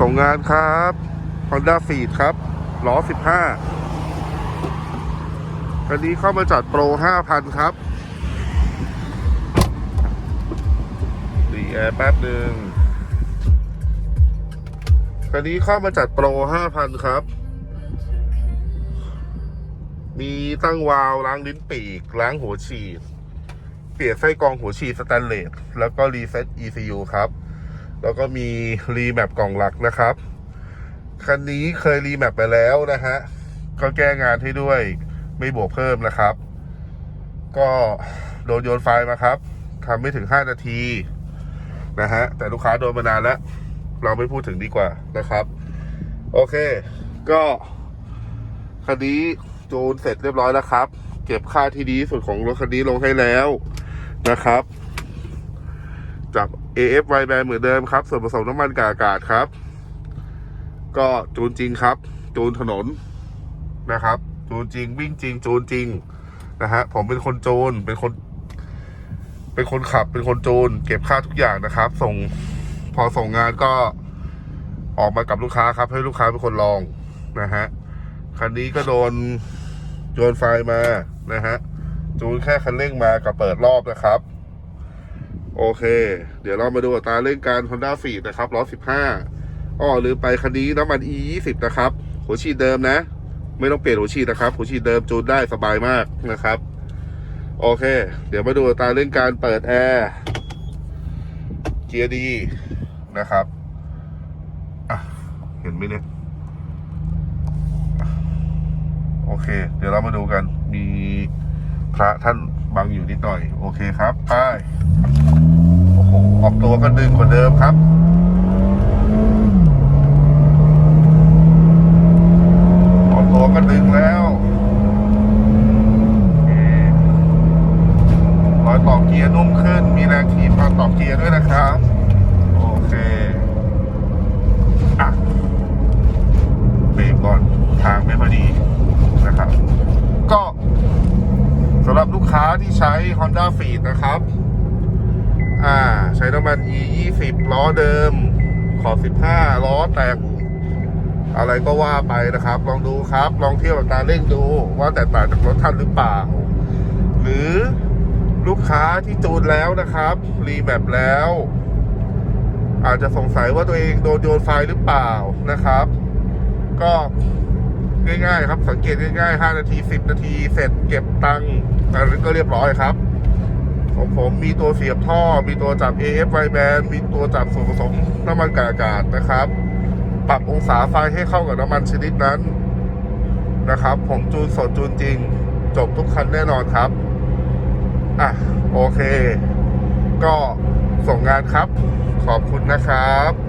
ส่งงานครับ Honda f e e d ครับล้อ 15 คันนี้เข้ามาจัดโปร 5,000 ครับดีแอร์แป๊บหนึ่งคันนี้เข้ามาจัดโปร 5,000 ครับ มีตั้งวาล์วล้างลิ้นปีก ล้างหัวฉีด เปลี่ยนไส้กรองหัวฉีดสแตนเลส แล้วก็รีเซ็ต ECU ครับ แล้วก็มีรีแมปกล่องหลักนะครับ คันนี้เคยรีแมปไปแล้วนะฮะ ก็แก้งานให้ด้วยไม่บวกเพิ่มนะครับ ก็โดนโยนไฟล์มาครับทำไม่ถึง 5 นาทีนะฮะ แต่ลูกค้าโดนมานานแล้ว เราไม่พูดถึงดีกว่านะครับ โอเค ก็คันนี้จูนเสร็จเรียบร้อยแล้วครับ เก็บค่าที่ดีสุดของรถคันนี้ลงให้แล้วนะครับจา AF y b a n เหมือนเดิมครับ ส่วนผสมน้ำมันกากอากาศครับ ก็จูนจริงครับ จูนถนนนะครับ จูนจริง วิ่งจริง จูนจริงนะฮะผมเป็นคนจูนเป็นคน เป็นคนขับ เป็นคนจูนเก็บค่าทุกอย่างนะครับ ส่งพอส่งงานก็ออกมากับลูกค้าครับ ให้ลูกค้าเป็นคนลองนะฮะคันนี้ก็โดนโยนไฟมานะฮะจูนแค่คันเร่งมากับเปิดรอบนะครับ โอเค เดี๋ยวเรามาดูตาเร่งการ Honda f e e d นะครับล้อ15อ้อลืมไปคันนี้น้ำมัน E 20นะครับ หัวฉีดเดิมนะ ไม่ต้องเปลี่ยนหัวฉีดนะครับ หัวฉีดเดิมจูนได้สบายมากนะครับ โอเค เดี๋ยวมาดูตาเร่งการเปิดแอร์เกียร์ดีนะครับเห็นไหมเนี่ยโอเค เดี๋ยวเรามาดูกันมีพระท่านบังอยู่นิดหน่อย โอเคครับไป ตัวก็ดึงกว่าเดิมครับออกตัวก็ดึงแล้วรอยต่อเกียร์นุ่มขึ้น มีแรงถีบตอนต่อเกียร์ด้วยนะครับ โอเคอะเบรกก่อนทางไม่พอดีนะครับ ก็สำหรับลูกค้าที่ใช้ Honda f e e d นะครับ ใช้น้ำมัน E 20ล้อเดิม ขอบ15 ล้อแต่งอะไรก็ว่าไปนะครับ ลองดูครับ ลองเที่ยบกับกาเร่งดูว่าแตกต่างจากรถท่านหรือเปล่า หรือลูกค้าที่จูนแล้วนะครับ รีแมปแล้ว อาจจะสงสัยว่าตัวเองโดนโยนไฟหรือเปล่านะครับ ก็ง่ายๆครับ สังเกตง่ายๆ 5 นาที 10 นาทีเสร็จเก็บตังค์อันนั้นก็เรียบร้อยครับ ของผมมีตัวเสียบท่อ มีตัวจับ AF y band มีตัวจับส่วนผสมน้ำมันกากอากาศนะครับ ปรับองศาไฟให้เข้ากับน้ำมันชนิดนั้นนะครับ ผมจูนสดจูนจริง จบทุกคันแน่นอนครับ อะ โอเค ก็ส่งงานครับ ขอบคุณนะครับ